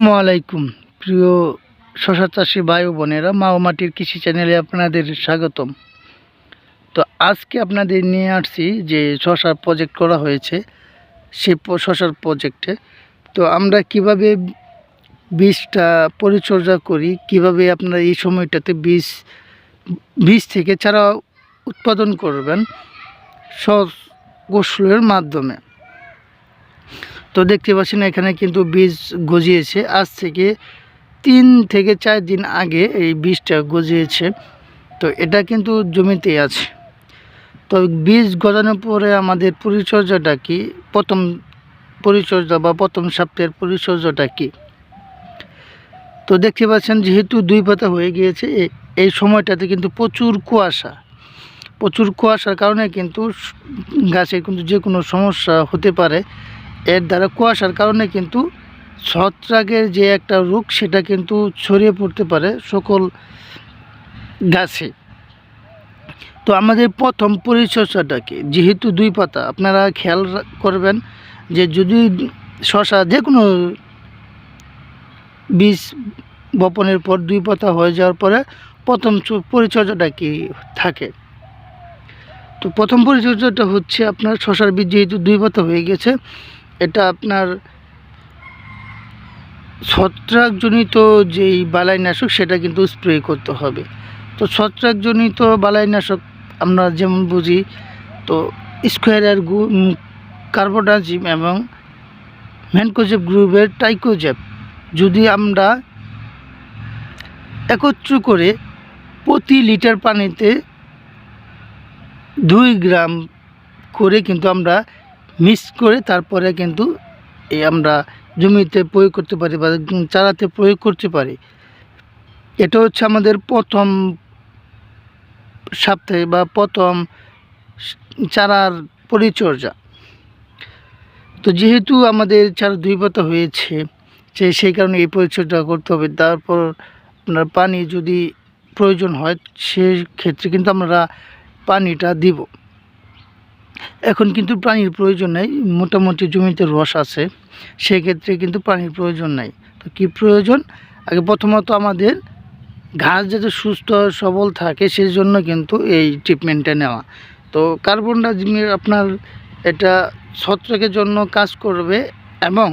আলাইকুম প্রিয় শশা চাষি ভাই বোনেরা মা ও মাটির কৃষি চ্যানেলে আপনাদের স্বাগতম। তো আজকে আপনাদের নিয়ে আসছি যে শশার প্রজেক্ট করা হয়েছে, সে শশার প্রজেক্টে তো আমরা কীভাবে বীজটা পরিচর্যা করি, কীভাবে আপনারা এই সময়টাতে বীজ বীজ থেকে চারা উৎপাদন করবেন সহজ কৌশলের মাধ্যমে। তো দেখতে পাচ্ছেন এখানে কিন্তু বীজ গজিয়েছে। আজ থেকে তিন থেকে চার দিন আগে এই বীজটা গজিয়েছে। তো এটা কিন্তু জমিতে আছে। তো বীজ গজানোর পরে আমাদের পরিচর্যাটা কি? প্রথম পরিচর্যা বা প্রথম সপ্তাহের পরিচর্যাটা কি? তো দেখতে পাচ্ছেন যেহেতু দুই পাতা হয়ে গিয়েছে এই সময়টাতে কিন্তু প্রচুর কুয়াশা। প্রচুর কুয়াশার কারণে কিন্তু গাছের কিন্তু যে কোনো সমস্যা হতে পারে। এর দ্বারা কুয়াশার কারণে কিন্তু ছত্রাকের যে একটা রোগ, সেটা কিন্তু ছড়িয়ে পড়তে পারে সকল গাছে। তো আমাদের প্রথম পরিচর্যাটা কি যেহেতু দুই পাতা, আপনারা খেয়াল করবেন যে যদি শশা যে কোনো বীজ বপনের পর দুই পাতা হয়ে যাওয়ার পরে প্রথম পরিচর্যাটা কি থাকে? তো প্রথম পরিচর্যাটা হচ্ছে আপনার শশার বীজ যেহেতু দুই পাতা হয়ে গেছে এটা আপনার ছত্রাকজনিত যেই বালাইনাশক, সেটা কিন্তু স্প্রে করতে হবে। তো ছত্রাকজনিত বালাইনাশক আমরা যেমন বুঝি, তো স্কোয়ারের কার্বোডাজিম এবং ম্যানকোজেব গ্রুপের টাইকোজেব যদি আমরা একত্র করে প্রতি লিটার পানিতে দুই গ্রাম করে কিন্তু আমরা মিক্স করে তারপরে কিন্তু এই আমরা জমিতে প্রয়োগ করতে পারি বা চারাতে প্রয়োগ করতে পারি। এটা হচ্ছে আমাদের প্রথম সপ্তাহে বা প্রথম চারার পরিচর্যা। তো যেহেতু আমাদের চারা দুই পাতা হয়েছে, সে সেই কারণে এই পরিচর্যা করতে হবে। তারপর আপনার পানি যদি প্রয়োজন হয় সেক্ষেত্রে কিন্তু আমরা পানিটা দিব। এখন কিন্তু পানির প্রয়োজন নেই, মোটামুটি জমিতে রস আছে, সেক্ষেত্রে কিন্তু পানির প্রয়োজন নাই। তো কী প্রয়োজন? আগে প্রথমত আমাদের ঘাস যাতে সুস্থ, সবল থাকে সেই জন্য কিন্তু এই ট্রিটমেন্টটা নেওয়া। তো কার্বন ডাইঅক্সাইড আপনার এটা ছত্রাকের জন্য কাজ করবে এবং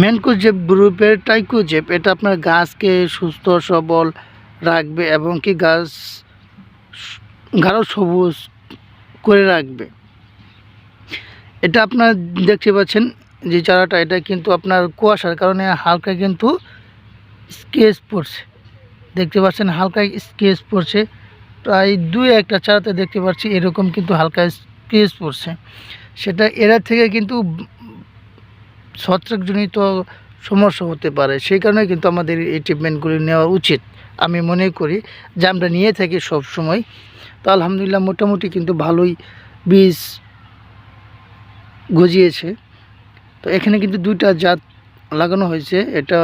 ম্যানকোজেব গ্রুপের টাইকোজেব এটা আপনার গাছকে সুস্থ, সবল রাখবে এবং কি গাছ গাঢ় সবুজ করে রাখবে। এটা আপনার দেখতে পাচ্ছেন যে চারাটা, এটা কিন্তু আপনার কুয়াশার কারণে হালকা কিন্তু স্কেচ পড়ছে। দেখতে পাচ্ছেন হালকা স্কেচ পড়ছে। প্রায় দুই একটা চারাতে দেখতে পাচ্ছি এরকম কিন্তু হালকা স্কেচ পড়ছে। সেটা এরা থেকে কিন্তু ছত্রাকজনিত সমস্যা হতে পারে। সেই কারণে কিন্তু আমাদের এই ট্রিটমেন্টগুলি নেওয়া উচিত। আমি মনে করি যে আমরা নিয়ে থাকি সব সময় তো আলহামদুলিল্লাহ মোটামুটি কিন্তু ভালোই বীজ গজিয়েছে। তো এখানে কিন্তু দুইটা জাত লাগানো হয়েছে। এটা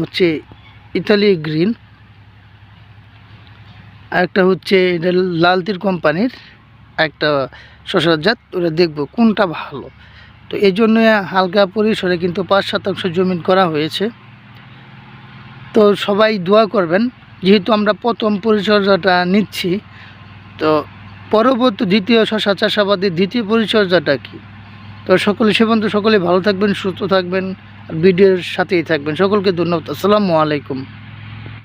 হচ্ছে ইতালি গ্রিন একটা হচ্ছে এটা লালতির কোম্পানির একটা শশার জাত। ওটা দেখব কোনটা ভালো। তো এই জন্য হালকা পরিসরে কিন্তু পাঁচ শতাংশ জমিন করা হয়েছে। তো সবাই দোয়া করবেন, যেহেতু আমরা প্রথম পরিচর্যাটা নিচ্ছি, তো পরবর্তী দ্বিতীয় শশা চাষাবাদের দ্বিতীয় পরিচর্যাটা কি? তো সকলে সে পর্যন্ত সকলে ভালো থাকবেন, সুস্থ থাকবেন, আর ভিডিওর সাথেই থাকবেন। সকলকে ধন্যবাদ। আসসালামু আলাইকুম।